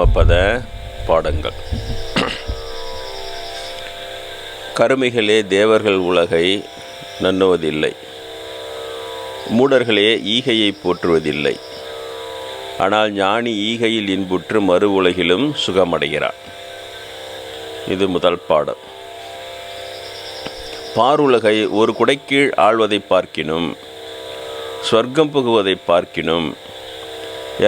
சமபத பாடங்கள். கருமிகளே தேவர்கள் உலகை நன்னுவதில்லை. மூடர்களே ஈகையை போற்றுவதில்லை. ஆனால் ஞானி ஈகையில் இன்புற்று மறு உலகிலும் சுகமடைகிறான் இது முதல் பாடம். பாருலகை ஒரு குடைக்கீழ் ஆழ்வதை பார்க்கினும் ஸ்வர்க்கம் புகுவதை பார்க்கினும்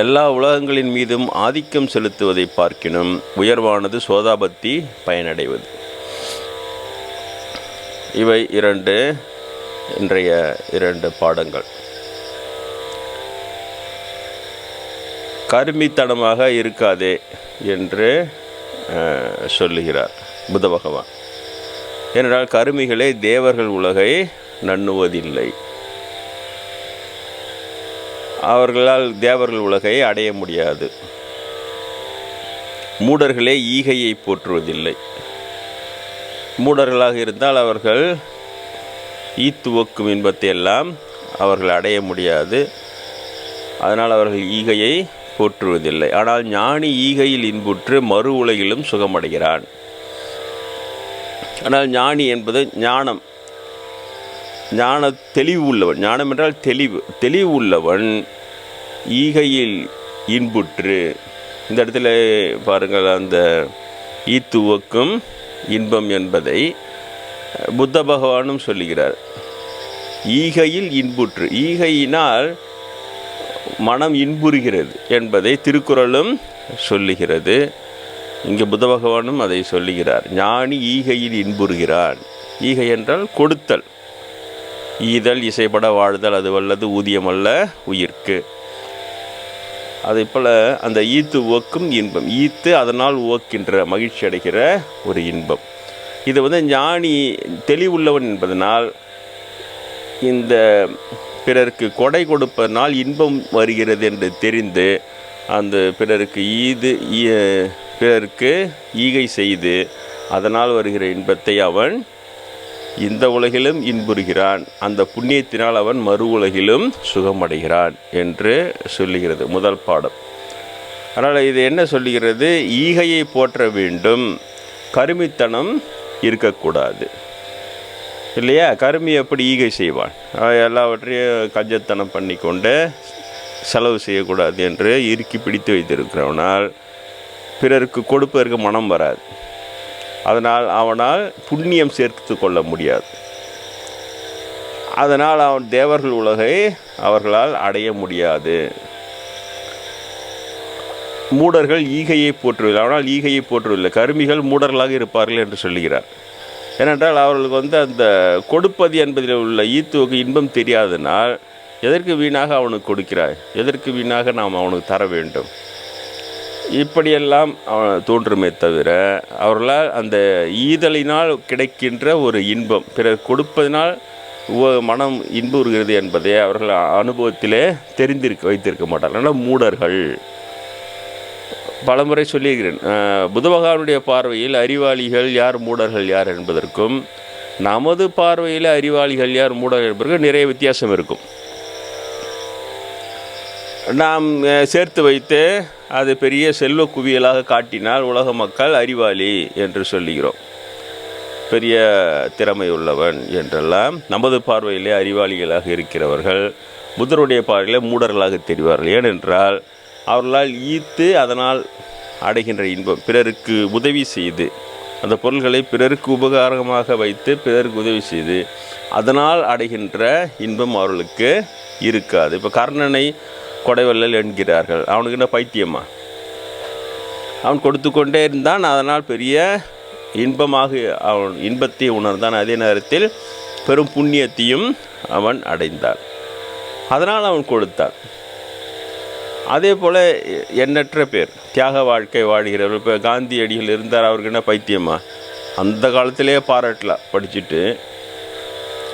எல்லா உலகங்களின் மீதும் ஆதிக்கம் செலுத்துவதை பார்க்கினும் உயர்வானது சோதாபத்தி பயனடைவது. இவை இரண்டு இன்றைய இரண்டு பாடங்கள். கருமித்தனமாக இருக்காதே என்று சொல்லுகிறார் புத பகவான். ஏனென்றால் கருமிகளே தேவர்கள் உலகை நண்ணுவதில்லை. அவர்களால் தேவர்கள் உலகை அடைய முடியாது. மூடர்களே ஈகையை போற்றுவதில்லை. மூடர்களாக இருந்தால் அவர்கள் ஈத்துவக்கும் இன்பத்தை எல்லாம் அவர்கள் அடைய முடியாது. அதனால் அவர்கள் ஈகையை போற்றுவதில்லை. ஆனால் ஞானி ஈகையில் இன்புற்று மறு உலகிலும் சுகமடைகிறான். ஆனால் ஞானி என்பது ஞானம். ஞான தெளிவு உள்ளவன். ஞானம் என்றால் தெளிவு. தெளிவு உள்ளவன் ஈகையில் இன்புற்று. இந்த இடத்துல பாருங்கள் அந்த ஈத்துவக்கும் இன்பம் என்பதை புத்த பகவானும் சொல்லுகிறார். ஈகையில் இன்புற்று. ஈகையினால் மனம் இன்புறுகிறது என்பதை திருக்குறளும் சொல்லுகிறது. இங்கே புத்த பகவானும் அதை சொல்லுகிறார். ஞானி ஈகையில் இன்புறுகிறான். ஈகை என்றால் கொடுத்தல். ஈதல் இசைப்பட வாழ்தல் அது வல்லது ஊதியம் அல்ல உயிர்க்கு. அதே போல் அந்த ஈத்து ஓக்கும் இன்பம். ஈத்து அதனால் ஓக்கின்ற மகிழ்ச்சி அடைகிற ஒரு இன்பம். இது வந்து ஞானி தெளிவுள்ளவன் என்பதனால் இந்த பிறருக்கு கொடை கொடுப்பதனால் இன்பம் வருகிறது என்று தெரிந்து அந்த பிறருக்கு ஈது ஈ- பிறருக்கு ஈகை செய்து அதனால் வருகிற இன்பத்தை அவன் இந்த உலகிலும் இன்புறுகிறான். அந்த புண்ணியத்தினால் அவன் மறு உலகிலும் சுகமடைகிறான் என்று சொல்லுகிறது முதல் பாடம். அதனால் இது என்ன சொல்லுகிறது? ஈகையை போற்ற வேண்டும். கருமித்தனம் இருக்கக்கூடாது. இல்லையா? கருமி எப்படி ஈகை செய்வான்? எல்லாவற்றையும் கஞ்சத்தனம் பண்ணி கொண்டு செலவு செய்யக்கூடாது என்று இறுக்கி பிடித்து வைத்திருக்கிறவனால் பிறருக்கு கொடுப்பதற்கு மனம் வராது. அதனால் அவனால் புண்ணியம் சேர்த்து கொள்ள முடியாது. அதனால் அவன் தேவர்கள் உலகை அவர்களால் அடைய முடியாது. மூடர்கள் ஈகையை போற்றுவதில்லை. ஆனால் ஈகையை போற்றுவதில்லை. கருமிகள் மூடர்களாக இருப்பார்கள் என்று சொல்லுகிறார். ஏனென்றால் அவர்களுக்கு வந்து அந்த கொடுப்பது என்பதில் உள்ள ஈத்துவக்கு இன்பம் தெரியாதனால் எதற்கு வீணாக அவனுக்கு கொடுக்கிறாய்? எதற்கு வீணாக நாம் அவனுக்கு தர வேண்டும்? இப்படியெல்லாம் தோன்றுமே தவிர அவர்களால் அந்த ஈதலினால் கிடைக்கின்ற ஒரு இன்பம் பிறர் கொடுப்பதனால் மனம் இன்புறுகிறது என்பதை அவர்கள் அனுபவத்திலே தெரிந்திருக்க வைத்திருக்க மாட்டார்கள். ஆனால் மூடர்கள். பலமுறை சொல்லியிருக்கிறேன் புதபகவானுடைய பார்வையில் அறிவாளிகள் யார் மூடர்கள் யார் என்பதற்கும் நமது பார்வையில் அறிவாளிகள் யார் மூடர்கள் என்பதற்கும் நிறைய வித்தியாசம் இருக்கும். நாம் சேர்த்து வைத்து அது பெரிய செல்வ குவியலாக காட்டினால் உலக மக்கள் அறிவாளி என்று சொல்லுகிறோம். பெரிய திறமை உள்ளவன் என்றெல்லாம் நமது பார்வையிலே அறிவாளிகளாக இருக்கிறவர்கள் புத்தருடைய பார்வையிலே மூடர்களாக தெரிவார்கள். ஏனென்றால் அவர்களால் ஈத்து அதனால் அடைகின்ற இன்பம் பிறருக்கு உதவி செய்து அந்த பொருள்களை பிறருக்கு உபகாரமாக வைத்து பிறருக்கு உதவி செய்து அதனால் அடைகின்ற இன்பம் அவர்களுக்கு இருக்காது. இப்போ கர்ணனை கொடைவள்ளல் என்கிறார்கள். அவனுக்கு என்ன பைத்தியமா? அவன் கொடுத்து கொண்டே இருந்தான். அதனால் பெரிய இன்பமாக அவன் இன்பத்தை உணர்ந்தான். அதே நேரத்தில் பெரும் புண்ணியத்தையும் அவன் அடைந்தான். அதனால் அவன் கொடுத்தான். அதே போல் எண்ணற்ற பேர் தியாக வாழ்க்கை வாழ்கிறவர். இப்போ காந்தியடிகள் இருந்தார். அவருக்கு என்ன பைத்தியமா? அந்த காலத்திலே பாராட்டலாம். படிச்சுட்டு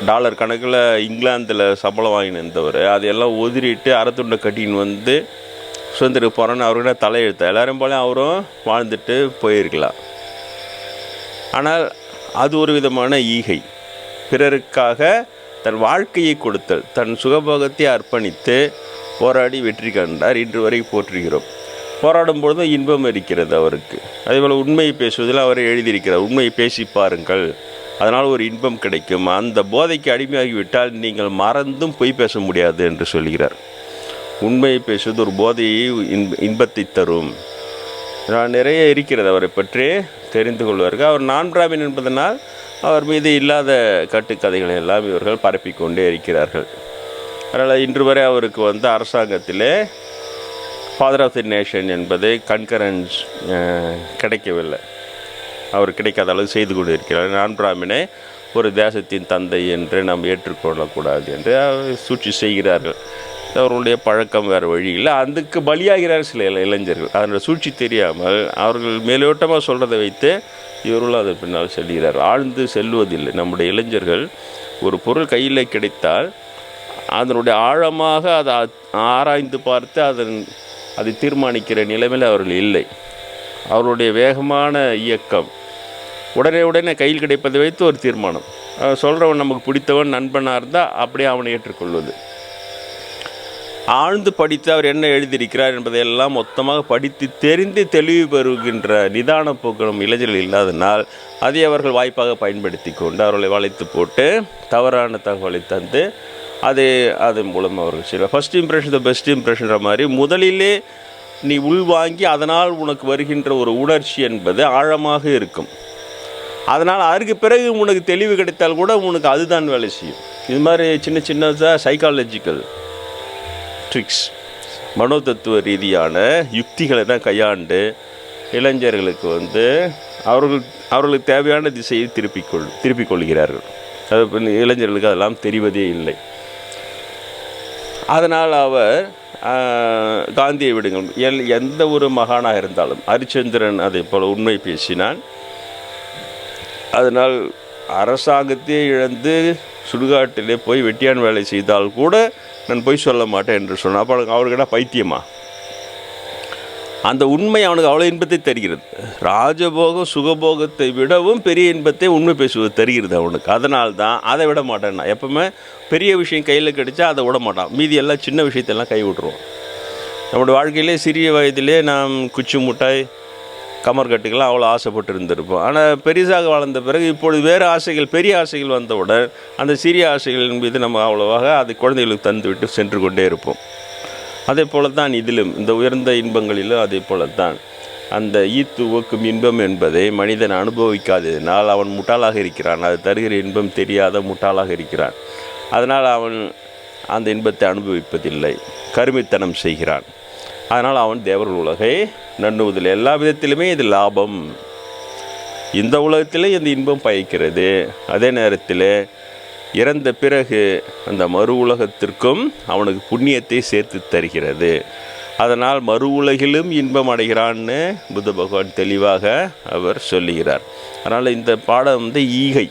டாலர் கணக்கில் இங்கிலாந்தில் சம்பளம் வாங்கின்னு இருந்தவர். அதையெல்லாம் உதிரிட்டு அறத்துண்டை கட்டின்னு வந்து சுதந்திர போகிறோன்னு அவருக்கு என்ன தலையெழுத்த. எல்லாரும் போல அவரும் வாழ்ந்துட்டு போயிருக்கலாம். ஆனால் அது ஒரு விதமான ஈகை. பிறருக்காக தன் வாழ்க்கையை கொடுத்தல் தன் சுகபோகத்தை அர்ப்பணித்து போராடி வெற்றி கண்டார். இன்று வரை போற்றுகிறோம். போராடும் பொழுதும் இன்பம் இருக்கிறது அவருக்கு. அதேபோல் உண்மையை பேசுவதில் அவர் எழுதியிருக்கிறார். உண்மையை பேசி பாருங்கள். அதனால் ஒரு இன்பம் கிடைக்கும். அந்த போதைக்கு அடிமையாகிவிட்டால் நீங்கள் மறந்தும் பொய் பேச முடியாது என்று சொல்கிறார். உண்மையை பேசுவது ஒரு போதையை இன்ப இன்பத்தை தரும். நான் நிறைய இருக்கிறது அவரை பற்றி தெரிந்து கொள்வார்கள் அவர் நான் பிராமின் என்பதனால் அவர் மீது இல்லாத கட்டுக்கதைகளை எல்லாம் இவர்கள் பரப்பிக் கொண்டே இருக்கிறார்கள். அதனால் இன்று வரை அவருக்கு வந்து அரசாங்கத்திலே ஃபாதர் ஆஃப் தி நேஷன் என்பது கன்கரன்ஸ் கிடைக்கவில்லை. அவர் கிடைக்காத அளவு செய்து கொண்டு இருக்கிறார் நான் பிராமினை ஒரு தேசத்தின் தந்தை என்று நாம் ஏற்றுக்கொள்ளக்கூடாது என்று சூழ்ச்சி செய்கிறார்கள். அவர்களுடைய பழக்கம் வேறு வழி இல்லை. அதுக்கு பலியாகிறார் சில இளைஞர்கள். அதனோட சூழ்ச்சி தெரியாமல் அவர்கள் மேலோட்டமாக சொல்கிறதை வைத்து இவர்களும் அதன் பின்னால் செல்கிறார். ஆழ்ந்து செல்வதில்லை. நம்முடைய இளைஞர்கள் ஒரு பொருள் கையில் கிடைத்தால் அதனுடைய ஆழமாக அதை ஆராய்ந்து பார்த்து அதன் அதை தீர்மானிக்கிற நிலைமையில் அவர்கள் இல்லை. அவருடைய வேகமான இயக்கம் உடனே உடனே கையில் கிடைப்பதை வைத்து ஒரு தீர்மானம். சொல்கிறவன் நமக்கு பிடித்தவன் நண்பனாக இருந்தால் அப்படியே அவனை ஏற்றுக்கொள்வது. ஆழ்ந்து படித்து அவர் என்ன எழுதியிருக்கிறார் என்பதையெல்லாம் மொத்தமாக படித்து தெரிந்து தெளிவு பெறுகின்ற நிதான போக்கு நம் இளைஞர்கள் இல்லாதனால் அதை அவர்கள் வாய்ப்பாக பயன்படுத்தி கொண்டு அவர்களை வளைத்து போட்டு தவறான தகவலை தந்து அது அதன் மூலம் அவர்கள் செய்வார். ஃபஸ்ட் இம்ப்ரெஷன் த பெஸ்ட் இம்ப்ரெஷன்ற மாதிரி முதலிலே நீ உள்வாங்கி அதனால் உனக்கு வருகின்ற ஒரு உணர்ச்சி என்பது ஆழமாக இருக்கும். அதனால் அதற்கு பிறகு உனக்கு தெளிவு கிடைத்தால் கூட உனக்கு அதுதான் வேலை செய்யும். இது மாதிரி சின்ன சின்னதாக சைக்காலஜிக்கல் ட்ரிக்ஸ் மனோதத்துவ ரீதியான யுக்திகளை தான் கையாண்டு இளைஞர்களுக்கு வந்து அவர்கள் அவர்களுக்கு தேவையான திசையை திருப்பிக் கொள் திருப்பிக் கொள்கிறார்கள். அது இளைஞர்களுக்கு அதெல்லாம் தெரிவதே இல்லை. அதனால் அவர் காந்தியை விடுங்கள். எல் எந்த ஒரு மகானாக இருந்தாலும் ஹரிச்சந்திரன் அதை போல் உண்மை பேசினான். அதனால் அரசாங்கத்தையே இழந்து சுடுகாட்டிலே போய் வெட்டியான் வேலை செய்தால் கூட நான் பொய் சொல்ல மாட்டேன் என்று சொன்னேன். அப்போ அவனுக்கு என்ன பைத்தியமா? அந்த உண்மை அவனுக்கு அவ்வளோ இன்பத்தை தருகிறது. ராஜபோகம் சுகபோகத்தை விடவும் பெரிய இன்பத்தை உண்மை பேசுவது தருகிறது அவனுக்கு. அதனால் தான் அதை விட மாட்டேன் நான் எப்பவுமே பெரிய விஷயம் கையில் கிடைச்சா அதை விட மாட்டான். மீதி எல்லாம் சின்ன விஷயத்தெல்லாம் கை விட்டுருவோம் நம்முடைய வாழ்க்கையிலே சிறிய வயதிலே நாம் குச்சி முட்டாய் கமர்கட்டுக்கெல்லாம் அவ்வளோ ஆசைப்பட்டு இருந்திருப்போம் ஆனால் பெரிசாக வளர்ந்த பிறகு இப்பொழுது வேறு ஆசைகள் பெரிய ஆசைகள் வந்தவுடன் அந்த சிறிய ஆசைகளின் மீது நம்ம அவ்வளோவாக அதை குழந்தைகளுக்கு தந்துவிட்டு சென்று கொண்டே இருப்போம். அதே போல தான் இதிலும் இந்த உயர்ந்த இன்பங்களிலும் அதே போல தான் அந்த ஈத்து ஊக்கும் இன்பம் என்பதை மனிதன் அனுபவிக்காததினால் அவன் முட்டாளாக இருக்கிறான். அது தருகிற இன்பம் தெரியாத முட்டாளாக இருக்கிறான். அதனால் அவன் அந்த இன்பத்தை அனுபவிப்பதில்லை. கருமித்தனம் செய்கிறான். அதனால் அவன் தேவர் உலகை நண்ணுவதில்லை எல்லா விதத்திலுமே இது லாபம். இந்த உலகத்திலே இந்த இன்பம் பயக்கிறது. அதே நேரத்தில் இறந்த பிறகு அந்த மறு உலகத்திற்கும் அவனுக்கு புண்ணியத்தை சேர்த்து தருகிறது. அதனால் மறு உலகிலும் இன்பம் அடைகிறான்னு புத்த பகவான் தெளிவாக அவர் சொல்லுகிறார். அதனால் இந்த பாடம் வந்து ஈகை.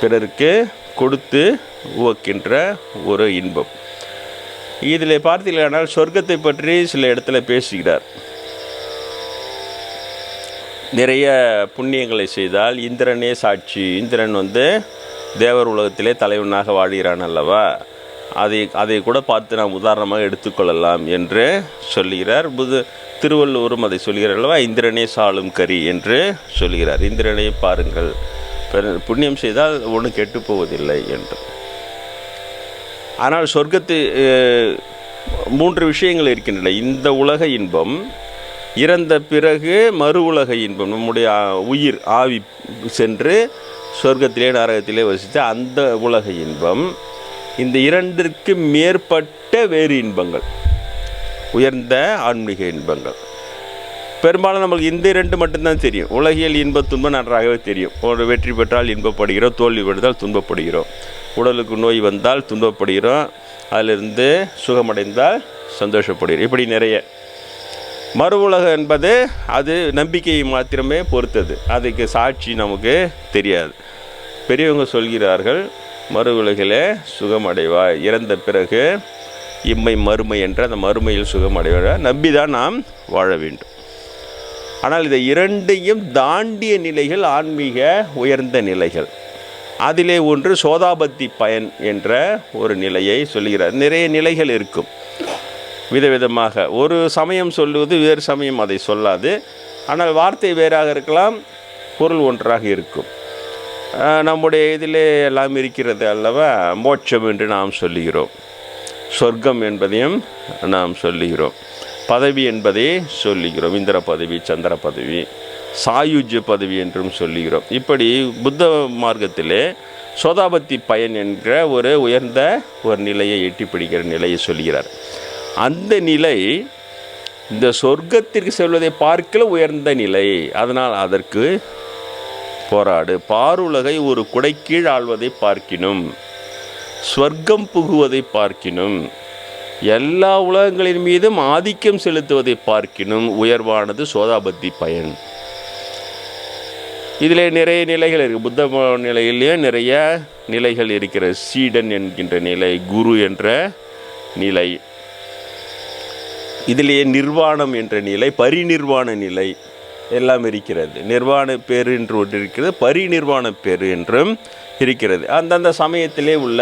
பிறருக்கு கொடுத்து உவக்கின்ற ஒரு இன்பம். இதில் பார்த்தீர்களானால் சொர்க்கத்தை பற்றி சில இடத்துல பேசுகிறார். நிறைய புண்ணியங்களை செய்தால் இந்திரனே சாட்சி. இந்திரன் வந்து தேவர் உலகத்திலே தலைவனாக வாழ்கிறான் அல்லவா? அதை அதை கூட பார்த்து நாம் உதாரணமாக எடுத்துக்கொள்ளலாம் என்று சொல்லுகிறார். புது திருவள்ளுவரும் அதை சொல்கிறார் அல்லவா? இந்திரனே சாளும் கரி என்று சொல்கிறார். இந்திரனை பாருங்கள். புண்ணியம் செய்தால் ஒன்றும் கெட்டு போவதில்லை என்று. ஆனால் சொர்க்கத்து மூன்று விஷயங்கள் இருக்கின்றன. இந்த உலக இன்பம் இறந்த பிறகு மறு உலக இன்பம் நம்முடைய உயிர் ஆவி சென்று சொர்க்கத்திலே நரகத்திலே வசித்த அந்த உலக இன்பம். இந்த இரண்டிற்கு மேற்பட்ட வேறு இன்பங்கள் உயர்ந்த ஆன்மீக இன்பங்கள். பெரும்பாலும் நம்மளுக்கு இந்த இரண்டு மட்டும்தான் தெரியும். உலகியல் இன்ப துன்பம் நன்றாகவே தெரியும். ஒரு வெற்றி பெற்றால் இன்பப்படுகிறோம் தோல்வி பெற்றால் துன்பப்படுகிறோம். உடலுக்கு நோய் வந்தால் துன்பப்படுகிறோம். அதிலிருந்து சுகமடைந்தால் சந்தோஷப்படுகிறோம். இப்படி நிறைய மறு உலகம் என்பது அது நம்பிக்கையை மாத்திரமே பொறுத்தது. அதுக்கு சாட்சி நமக்கு தெரியாது. பெரியவங்க சொல்கிறார்கள் மறு உலகிலே சுகமடைவாய் இறந்த பிறகு இம்மை மறுமை என்ற அந்த மறுமையில் சுகமடைவாய் நம்பி தான் நாம் வாழ வேண்டும். ஆனால் இதை இரண்டையும் தாண்டிய நிலைகள் ஆன்மீக உயர்ந்த நிலைகள். அதிலே ஒன்று சோதாபத்தி பயன் என்ற ஒரு நிலையை சொல்கிறார். நிறைய நிலைகள் இருக்கும். விதவிதமாக. ஒரு சமயம் சொல்லுவது வேறு சமயம் அதை சொல்லாது. ஆனால் வார்த்தை வேறாக இருக்கலாம் பொருள் ஒன்றாக இருக்கும். நம்முடைய இதிலே எல்லாம் இருக்கிறது அல்லவா? மோட்சம் என்று நாம் சொல்லுகிறோம். சொர்க்கம் என்பதையும் நாம் சொல்லுகிறோம். பதவி என்பதை சொல்லுகிறோம். இந்திர பதவி சந்திர பதவி சாயுஜ்ய பதவி என்றும் சொல்லுகிறோம். இப்படி புத்த மார்க்கத்திலே சோதாபத்தி பயன் என்ற ஒரு உயர்ந்த ஒரு நிலையை எட்டி பிடிக்கிற நிலையை சொல்கிறார் அந்த நிலை இந்த சொர்க்கத்திற்கு செல்வதை பார்க்கல உயர்ந்த நிலை. அதனால் அதற்கு போராடு. பாருலகை ஒரு குடைக்கீழ் ஆழ்வதை பார்க்கினும் ஸ்வர்க்கம் புகுவதை பார்க்கினும் எல்லா உலகங்களின் மீதும் ஆதிக்கம் செலுத்துவதை பார்க்கினும் உயர்வானது சோதாபத்தி பயன். இதில் நிறைய நிலைகள் இருக்குது புத்த நிலையிலேயே நிறைய நிலைகள் இருக்கிற சீடன் என்கின்ற நிலை குரு என்ற நிலை. இதிலேயே நிர்வாணம் என்ற நிலை பரிநிர்வாண நிலை எல்லாம் இருக்கிறது. நிர்வாண பேர் என்று ஒன்று இருக்கிறது பரிநிர்வாண பேர் என்றும் இருக்கிறது. அந்தந்த சமயத்திலே உள்ள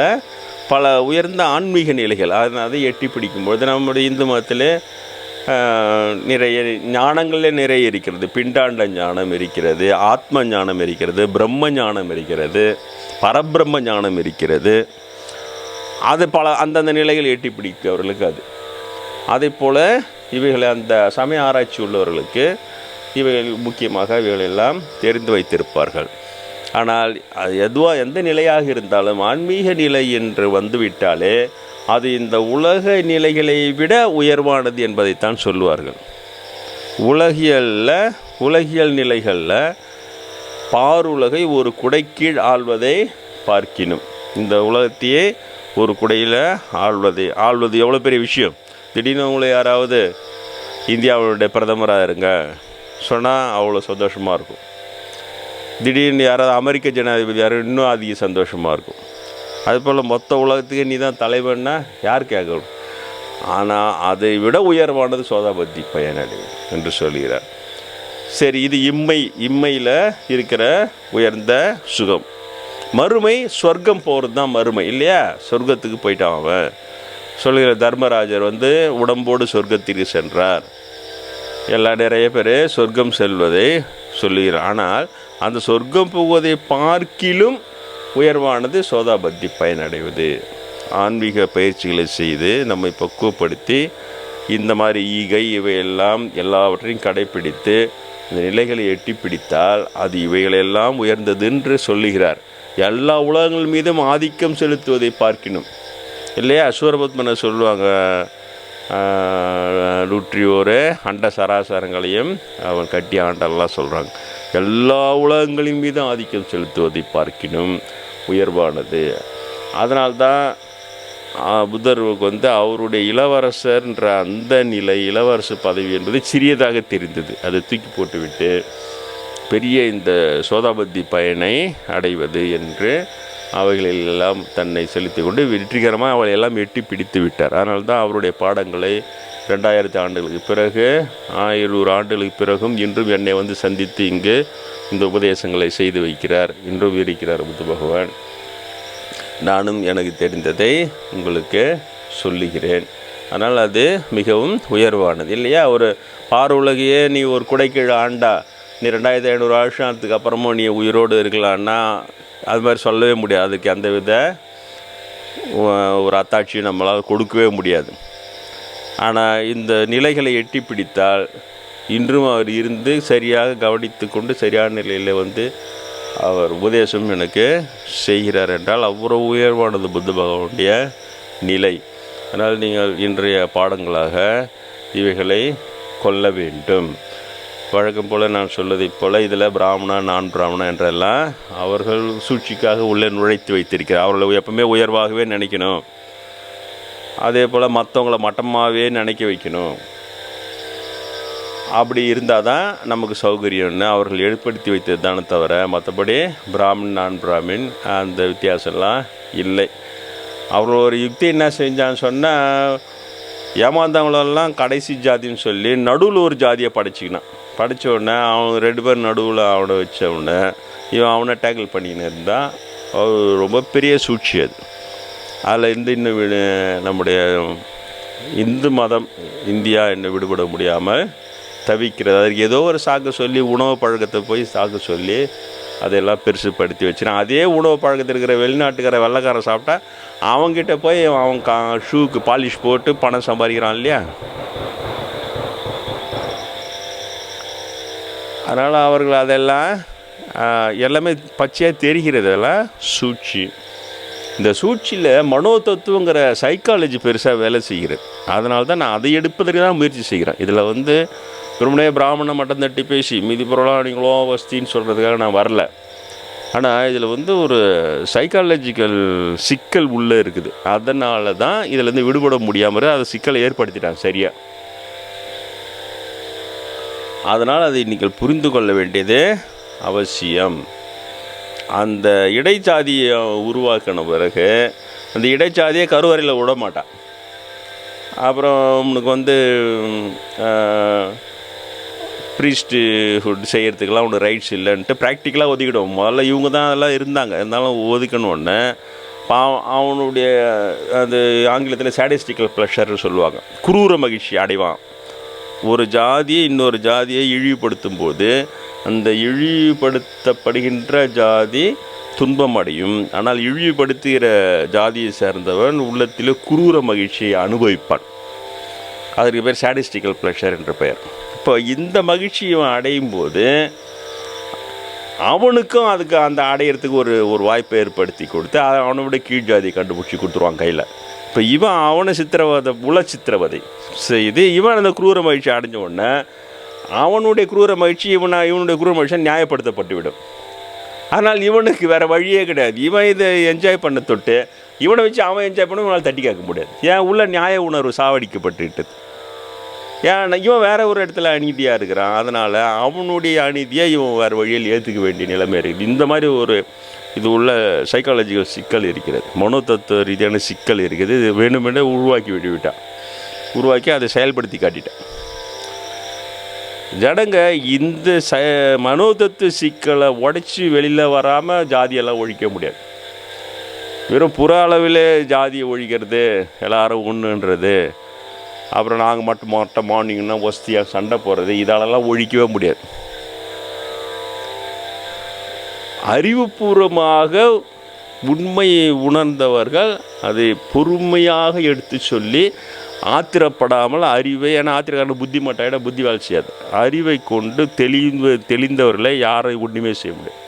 பல உயர்ந்த ஆன்மீக நிலைகள் அதை எட்டி பிடிக்கும்பொழுது நம்முடைய இந்து மதத்திலே நிறைய ஞானங்களே நிறைய இருக்கிறது. பிண்டாண்ட ஞானம் இருக்கிறது ஆத்ம ஞானம் இருக்கிறது பிரம்ம ஞானம் இருக்கிறது பரபிரம்ம ஞானம் இருக்கிறது. அது பல அந்தந்த நிலைகள் எட்டி பிடிக்கிறவர்களுக்கு அது. அதே போல் இவைகளை அந்த சமய ஆராய்ச்சி உள்ளவர்களுக்கு இவைகள் முக்கியமாக இவைகளெல்லாம் தெரிந்து வைத்திருப்பார்கள். ஆனால் அது எதுவாக எந்த நிலையாக இருந்தாலும் ஆன்மீக நிலை என்று வந்துவிட்டாலே அது இந்த உலக நிலைகளை விட உயர்வானது என்பதைத்தான் சொல்லுவார்கள். உலகியலில் உலகியல் நிலைகளில் பாருலகை ஒரு குடைக்கீழ் ஆள்வதை பார்க்கினும். இந்த உலகத்தையே ஒரு குடையில் ஆள்வதை ஆள்வது எவ்வளோ பெரிய விஷயம்? திடீர்னு உங்களை யாராவது இந்தியாவுடைய பிரதமராக இருங்க. சொன்னால் அவ்வளோ சந்தோஷமாக இருக்கும். திடீர்னு யாராவது அமெரிக்க ஜனாதிபதி யாரும் இன்னும் அதிக சந்தோஷமாக இருக்கும். அதுபோல் மொத்த உலகத்துக்கு நீ தான் தலைவன்னா யார் கேட்கணும்? ஆனால் அதை விட உயர்வானது சோதாபத்தி பயனடை என்று சொல்கிறார். சரி இது இம்மை இம்மையில் இருக்கிற உயர்ந்த சுகம். மறுமை சொர்க்கம் போகிறது தான் மறுமை இல்லையா? சொர்க்கத்துக்கு போயிட்டான் அவன். சொல்கிற தர்மராஜர் வந்து உடம்போடு சொர்க்கத்திற்கு சென்றார். எல்லா நிறைய பேர் சொர்க்கம் செல்வதை சொல்லுகிறார். ஆனால் அந்த சொர்க்கம் போவதை பார்க்கிலும் உயர்வானது சோதாபத்தி பயனடைவது. ஆன்மீக பயிற்சிகளை செய்து நம்மை பக்குவப்படுத்தி இந்த மாதிரி ஈகை இவையெல்லாம் எல்லாவற்றையும் கடைப்பிடித்து இந்த நிலைகளை எட்டி பிடித்தால் அது இவைகளெல்லாம் உயர்ந்தது என்று சொல்லுகிறார். எல்லா உலகங்கள் மீதும் ஆதிக்கம் செலுத்துவதை பார்க்கணும் இல்லையா? சூரபத்மனை சொல்லுவாங்க. நூற்றியோரு அண்ட சராசரங்களையும் அவன் கட்டி ஆண்டெல்லாம் சொல்கிறாங்க எல்லா உலகங்களின் மீதும் ஆதிக்கம் செலுத்துவதை பார்க்கினும் உயர்வானது. அதனால்தான் புத்தருக்கு வந்து அவருடைய இளவரசர்ன்ற அந்த நிலை இளவரசு பதவி என்பது சிறியதாக தெரிந்தது. அதை தூக்கி போட்டுவிட்டு பெரிய இந்த சோதாபத்தி பயனை அடைவது என்று அவைகளில் எல்லாம் தன்னை செலுத்தி கொண்டு வெற்றிகரமாக அவளை எல்லாம் எட்டி பிடித்து விட்டார். அதனால் தான் அவருடைய பாடங்களை ரெண்டாயிரத்தி ஆண்டுகளுக்கு பிறகு ஆயிரூறு ஆண்டுகளுக்கு பிறகும் இன்றும் என்னை வந்து சந்தித்து இங்கு இந்த உபதேசங்களை செய்து வைக்கிறார் இன்றும் இருக்கிறார் புத்த பகவான். நானும் எனக்கு தெரிந்ததை உங்களுக்கு சொல்லுகிறேன். ஆனால் அது மிகவும் உயர்வானது இல்லையா? ஒரு பாருலகையே நீ ஒரு குடைக்கீழ் ஆண்டா நீ ரெண்டாயிரத்தி ஐநூறு வருஷத்துக்கு அப்புறமும் நீ உயிரோடு இருக்கலான்னா அது மாதிரி சொல்லவே முடியாது. அதுக்கு அந்த வித ஒரு அத்தாட்சியும் நம்மளால் கொடுக்கவே முடியாது. ஆனால் இந்த நிலைகளை எட்டி பிடித்தால் இன்றும் அவர் இருந்து சரியாக கவனித்து கொண்டு சரியான நிலையில் வந்து அவர் உபதேசம் எனக்கு செய்கிறார் என்றால் அவ்வளோ உயர்வானது புத்த பகவானுடைய நிலை. அதனால் நீங்கள் இன்றைய பாடங்களாக இவைகளை கொள்ள வேண்டும். வழக்கம் போல் நான் சொல்வதைப் போல் இதில் பிராமணா நான் பிராமணா என்றெல்லாம் அவர்கள் சூழ்ச்சிக்காக உள்ளே நுழைத்து வைத்திருக்கிறார். அவர்களை எப்பவுமே உயர்வாகவே நினைக்கணும். அதே போல் மற்றவங்களை மட்டமாகவே நினைக்க வைக்கணும். அப்படி இருந்தால் தான் நமக்கு சௌகரியம்னு அவர்கள் ஏற்படுத்தி வைத்தது தானே தவிர மற்றபடி பிராமின் நான் பிராமின் அந்த வித்தியாசம்லாம் இல்லை. அவர் ஒரு யுக்தி என்ன செஞ்சான்னு சொன்னால் ஏமாந்தவங்களெல்லாம் கடைசி ஜாதின்னு சொல்லி நடுவில் ஒரு ஜாதியை படைச்சிக்கினான். படித்த உடனே அவன் ரெண்டு பேர் நடுவில் அவனை வச்ச உடனே இவன் அவனை டேக்கிள் பண்ணின்னு இருந்தால் அது ரொம்ப பெரிய சூழ்ச்சி அது. அதில் இருந்து இன்னும் நம்முடைய இந்து மதம் இந்தியா என்ன விடுபட முடியாமல் தவிக்கிறது. அதற்கு ஏதோ ஒரு சாக்கு சொல்லி உணவு பழக்கத்தை போய் சாக்கு சொல்லி அதெல்லாம் பெருசுப்படுத்தி வச்சுருக்கான் அதே உணவு பழக்கத்தில் இருக்கிற வெளிநாட்டுக்கார வெள்ளைக்காரன் சாப்பிட்டா அவங்ககிட்ட போய் அவன் கா ஷூக்கு பாலிஷ் போட்டு பணம் சம்பாதிக்கிறான் இல்லையா? அதனால் அவர்கள் அதெல்லாம் எல்லாமே பச்சையாக தெரிகிறது அதெல்லாம். சூழ்ச்சி. இந்த சூழ்ச்சியில் மனோ தத்துவங்கிற சைக்காலஜி பெருசாக வேலை செய்கிறது. அதனால தான் நான் அதை எடுப்பதற்கு தான் முயற்சி செய்கிறேன். இதில் வந்து வெறுமனே பிராமணன் மட்டம் தட்டி பேசி மீதி புறலாணிகளோ வஸ்தின்னு சொல்கிறதுக்காக நான் வரல. ஆனால் இதில் வந்து ஒரு சைக்காலஜிக்கல் சிக்கல் உள்ளே இருக்குது. அதனால தான் இதிலேருந்து விடுபட முடியாமல் அதை சிக்கலை ஏற்படுத்திட்டாங்க சரியா. அதனால் அதை நீங்கள் புரிந்து கொள்ள வேண்டியது அவசியம். அந்த இடைச்சாதியை உருவாக்கின பிறகு அந்த இடைச்சாதியை கருவறையில் விட மாட்டான் அப்புறம் உனக்கு வந்து ப்ரீஸ்ட்டு ஃபுட் செய்கிறதுக்கெல்லாம் உனக்கு ரைட்ஸ் இல்லைன்ட்டு ப்ராக்டிக்கலாக ஒதுக்கிடுவோம். முதல்ல இவங்க தான் அதெல்லாம் இருந்தாங்க. இருந்தாலும் ஒதுக்கணுன்னே பாவம் அவனுடைய அது ஆங்கிலத்தில் சாடிஸ்டிக்கல் ப்ளஷர்னு சொல்லுவாங்க. குரூர மகிழ்ச்சி அடைவான். ஒரு ஜாதியை இன்னொரு ஜாதியை இழிவுபடுத்தும் போது அந்த இழிவுபடுத்தப்படுகின்ற ஜாதி துன்பம் அடையும் ஆனால் இழிவுபடுத்துகிற ஜாதியை சேர்ந்தவன் உள்ளத்தில் குரூர மகிழ்ச்சியை அனுபவிப்பான். அதற்கு பேர் சாடிஸ்டிக்கல் ப்ளஷர் என்ற பெயர். இப்போ இந்த மகிழ்ச்சியை அடையும் போது அவனுக்கும் அதுக்கு அந்த அடையிறதுக்கு ஒரு ஒரு வாய்ப்பை ஏற்படுத்தி கொடுத்து அ- அவனோட கீழ் ஜாதியை கண்டுபிடிச்சி கொடுத்துருவான் கையில். இப்போ இவன் அவனை சித்திரவதை உள சித்திரவதை செய்து இவன் அந்த குரூர மகிழ்ச்சி அடைஞ்ச உடனே அவனுடைய குரூர மகிழ்ச்சி இவனை இவனுடைய குரூர மகிழ்ச்சியை நியாயப்படுத்தப்பட்டுவிடும். ஆனால் இவனுக்கு வேறு வழியே கிடையாது. இவன் இதை என்ஜாய் பண்ண தொட்டு இவனை வச்சு அவன் என்ஜாய் பண்ண இவனால் தட்டி கேட்க முடியாது. ஏன்? உள்ள நியாய உணர்வு சாவடிக்கப்பட்டுட்டது ஏன் இவன் வேற ஒரு இடத்துல அநீதியாக இருக்கிறான். அதனால் அவனுடைய அநீதியை இவன் வேறு வழியில் ஏற்றுக்க வேண்டிய நிலைமை இருக்குது. இந்த மாதிரி ஒரு இது உள்ள சைக்காலஜிக்கல் சிக்கல் இருக்கிறது. மனோதத்துவ ரீதியான சிக்கல் இருக்குது. இது வேணுமென்றே உருவாக்கி விட்டுவிட்டான். உருவாக்கி அதை செயல்படுத்தி காட்டிட்டேன். ஜடங்க இந்த ச மனோதத்துவ சிக்கலை உடைச்சி வெளியில் வராமல் ஜாதியெல்லாம் ஒழிக்க முடியாது. வெறும் புற அளவில் ஜாதியை ஒழிக்கிறது எல்லாரும் ஒன்றுன்றது அப்புறம் நாங்கள் மட்டும் மொட்டை மார்னிங்னா ஒஸ்தியாக சண்டை போடுறது இதாலெல்லாம் ஒழிக்கவே முடியாது. அறிவுபூர்வமாக உண்மையை உணர்ந்தவர்கள் அதை பொறுமையாக எடுத்து சொல்லி ஆத்திரப்படாமல் அறிவை ஏன்னா ஆத்திரக்காரன் புத்தி மாட்டாயிட புத்தி வேலை செய்யாது அறிவை கொண்டு தெளிந்து தெளிந்தவர்களை யாரை ஒன்றுமே செய்ய முடியாது.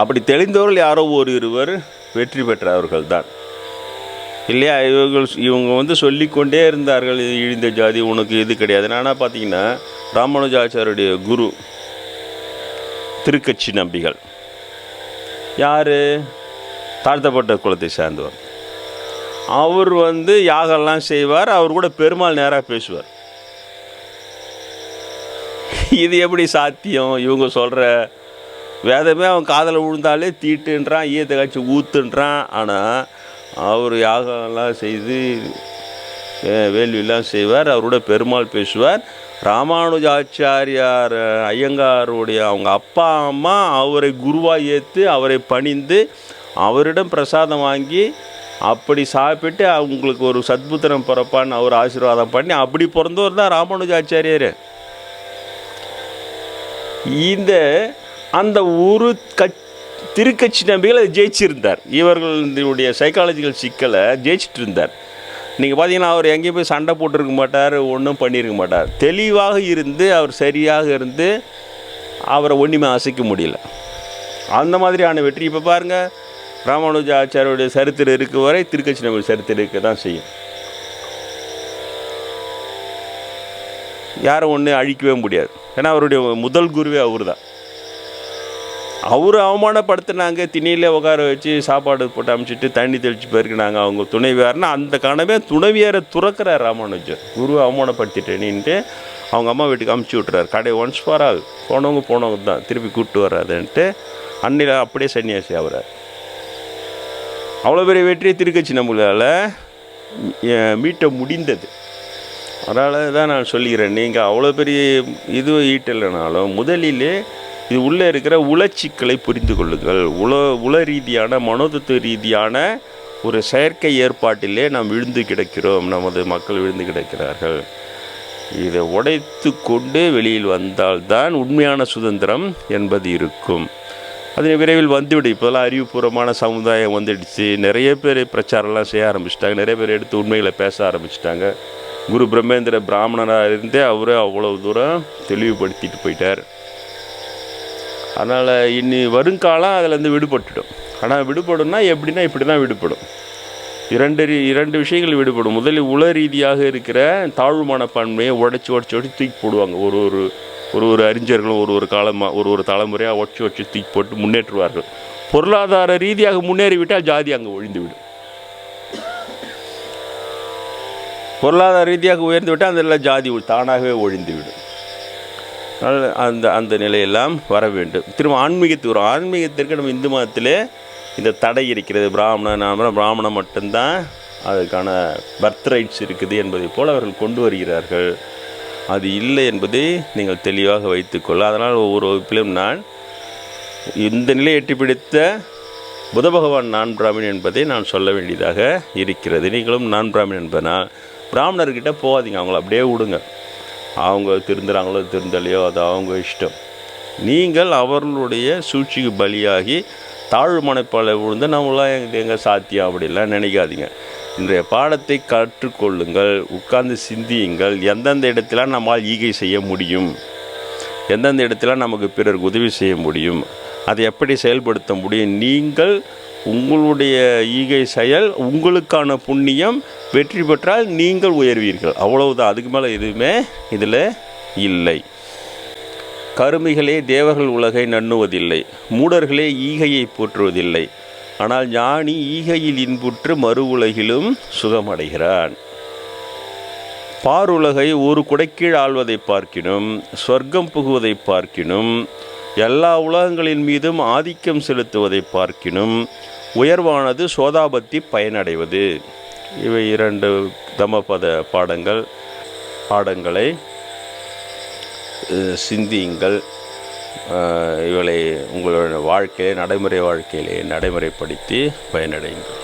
அப்படி தெளிந்தவர்கள் யாரோ ஒரு இருவர் வெற்றி பெற்றவர்கள் தான் இல்லையா? இவர்கள் இவங்க வந்து சொல்லிக்கொண்டே இருந்தார்கள் இது இழிந்த ஜாதி உனக்கு இது கிடையாது. ஆனால் பார்த்தீங்கன்னா ராமானுஜாச்சாரியுடைய குரு திருக்கட்சி நம்பிகள். யார்? தாழ்த்தப்பட்ட குலத்தை சேர்ந்தவர். அவர் வந்து யாகம்லாம் செய்வார் அவர் கூட பெருமாள் நேராக பேசுவார். இது எப்படி சாத்தியம்? இவங்க சொல்கிற வேதமே அவன் காதில் விழுந்தாலே தீட்டுன்றான் ஈயத்தை காய்ச்சி ஊத்துன்றான். ஆனால் அவர் யாகம்லாம் செய்து வேள்வியெல்லாம் செய்வார் அவரோட பெருமாள் பேசுவார். ராமானுஜாச்சாரியார் ஐயங்காருடைய அவங்க அப்பா அம்மா அவரை குருவாக ஏற்று அவரை பணிந்து அவரிடம் பிரசாதம் வாங்கி அப்படி சாப்பிட்டு அவங்களுக்கு ஒரு சத்புத்திரம் பிறப்பான்னு அவர் ஆசீர்வாதம் பண்ணி அப்படி பிறந்தவர் தான் ராமானுஜாச்சாரியர். இந்த அந்த ஒரு கட் திருக்கட்சி நம்பிகள் அதை ஜெயிச்சிருந்தார். இவர்களுடைய சைக்காலஜிக்கல் சிக்கலை ஜெயிச்சிட்டு இருந்தார் நீங்கள் பார்த்தீங்கன்னா அவர் எங்கேயும் போய் சண்டை போட்டிருக்க மாட்டார் ஒன்றும் பண்ணியிருக்க மாட்டார். தெளிவாக இருந்து அவர் சரியாக இருந்து அவரை ஒன்றுமே அசைக்க முடியல. அந்த மாதிரியான வெற்றி. இப்போ பாருங்கள் ராமானுஜ ஆச்சாரியுடைய சரித்திரம் இருக்க வரை திருக்கட்சி நம்பி சரித்திரம் இருக்க தான் செய்யும். யாரும் ஒன்றும் அழிக்கவே முடியாது. ஏன்னா அவருடைய முதல் குருவே அவர் தான் அவர் அவமானப்படுத்தினாங்க திணியில் உட்கார வச்சு சாப்பாடு போட்டு அமுச்சிட்டு தண்ணி தெளித்து போயிருக்கிறாங்க அவங்க துணைவியார்னா அந்த கனவே துணைவியாரை துறக்கிறார் ராமானுஜர். குருவை அவமானப்படுத்திட்டேனின்ட்டு அவங்க அம்மா வீட்டுக்கு அமுச்சு விட்றாரு கடை ஒன்ஸ் ஃபார் ஆல் போனவங்க போனவங்க தான் திருப்பி கூப்பிட்டு வர்றாருன்ட்டு அன்னில அப்படியே சன்னியாசி ஆகிறார். அவ்வளோ பெரிய வெற்றியை திருக்கட்சி நம்மளால் மீட்ட முடிந்தது. அதனால தான் நான் சொல்லிக்கிறேன் நீங்கள் அவ்வளோ பெரிய இது ஈட்டலைனாலும் முதலிலே இது உள்ளே இருக்கிற உளச்சிக்கலை புரிந்து கொள்ளுங்கள். உல உள ரீதியான மனோதத்துவ ரீதியான ஒரு செயற்கை ஏற்பாட்டிலே நாம் விழுந்து கிடக்கிறோம் நமது மக்கள் விழுந்து கிடக்கிறார்கள். இதை உடைத்து கொண்டு வெளியில் வந்தால்தான் உண்மையான சுதந்திரம் என்பது இருக்கும். அது விரைவில் வந்துவிடும் இப்போதெல்லாம் அறிவுபூர்வமான சமுதாயம் வந்துடுச்சு. நிறைய பேர் பிரச்சாரம்லாம் செய்ய ஆரம்பிச்சிட்டாங்க. நிறைய பேர் எடுத்து உண்மைகளை பேச ஆரம்பிச்சிட்டாங்க. குரு பிரம்மேந்திர பிராமணராக இருந்தே அவரே அவ்வளோ தூரம் தெளிவுபடுத்திட்டு போயிட்டார். அதனால் இனி வருங்காலம் அதிலேருந்து விடுபட்டுடும். ஆனால் விடுபடும்னா எப்படின்னா இப்படி தான் விடுபடும். இரண்டு ரீ- இரண்டு விஷயங்கள் விடுபடும். முதலில் உள ரீதியாக இருக்கிற தாழ்வு மனப்பான்மையை உடச்சி உடச்சி உடச்சி தூக்கி போடுவாங்க. ஒரு ஒரு ஒரு ஒரு அறிஞர்களும் ஒரு ஒரு காலமாக ஒரு ஒரு தலைமுறையாக ஒற்றி உடச்சி தூக்கி போட்டு முன்னேற்றுவார்கள். பொருளாதார ரீதியாக முன்னேறிவிட்டால் ஜாதி அங்கே ஒழிந்துவிடும். பொருளாதார ரீதியாக உயர்ந்து விட்டால் அந்த ஜாதி தானாகவே ஒழிந்துவிடும். அந்த அந்த நிலையெல்லாம் வர வேண்டும். திரும்ப ஆன்மீகத்துக்கு வரும். ஆன்மீகத்திற்கு நம்ம இந்து மதத்திலே இந்த தடை இருக்கிறது. பிராமணன் நாம பிராமணன் மட்டும்தான் அதுக்கான பர்த் ரைட்ஸ் இருக்குது என்பதை போல் அவர்கள் கொண்டு வருகிறார்கள். அது இல்லை என்பதை நீங்கள் தெளிவாக வைத்துக்கொள்ள அதனால் ஒவ்வொரு வகுப்பிலும் நான் இந்த நிலையை எட்டி பிடித்த புத பகவான் நான் பிராமின் என்பதை நான் சொல்ல வேண்டியதாக இருக்கிறது. நீங்களும் நான் பிராமின் என்பதனால் பிராமணர்கிட்ட போகாதீங்க. அவங்கள அப்படியே விடுங்க. அவங்க திருந்துறாங்களோ திருந்தலையோ அது அவங்க இஷ்டம். நீங்கள் அவர்களுடைய சூழ்ச்சிக்கு பலியாகி தாழ்வு மனைப்பாலை விழுந்து நம்மளாம் எங்கள் எங்கள் சாத்தியம் அப்படிலாம் நினைக்காதீங்க. இன்றைய பாடத்தை கற்றுக்கொள்ளுங்கள் உட்கார்ந்து சிந்தியுங்கள். எந்தெந்த இடத்துல நம்மால் ஈகை செய்ய முடியும்? எந்தெந்த இடத்துல நமக்கு பிறருக்கு உதவி செய்ய முடியும்? அதை எப்படி செயல்படுத்த முடியும்? நீங்கள் உங்களுடைய ஈகை செயல் உங்களுக்கான புண்ணியம் வெற்றி பெற்றால் நீங்கள் உயர்வீர்கள். அவ்வளவுதான். அதுக்கு மேலே எதுவுமே இதில் இல்லை. கருமிகளே தேவர்கள் உலகை நண்ணுவதில்லை. மூடர்களே ஈகையை போற்றுவதில்லை. ஆனால் ஞானி ஈகையில் இன்புற்று மறு உலகிலும் சுகமடைகிறான். பாருலகை ஒரு குடைக்கீழ் ஆழ்வதை பார்க்கினும் சொர்க்கம் புகுவதை பார்க்கினும் எல்லா உலகங்களின் மீதும் ஆதிக்கம் செலுத்துவதை பார்க்கினும் உயர்வானது சோதாபத்தி பயனடைவது. இவை இரண்டு தமபத பாடங்கள் பாடங்களை சிந்தியுங்கள். இவளை உங்களோட வாழ்க்கையிலே நடைமுறை வாழ்க்கையிலே நடைமுறைப்படுத்தி பயனடையுங்கள்.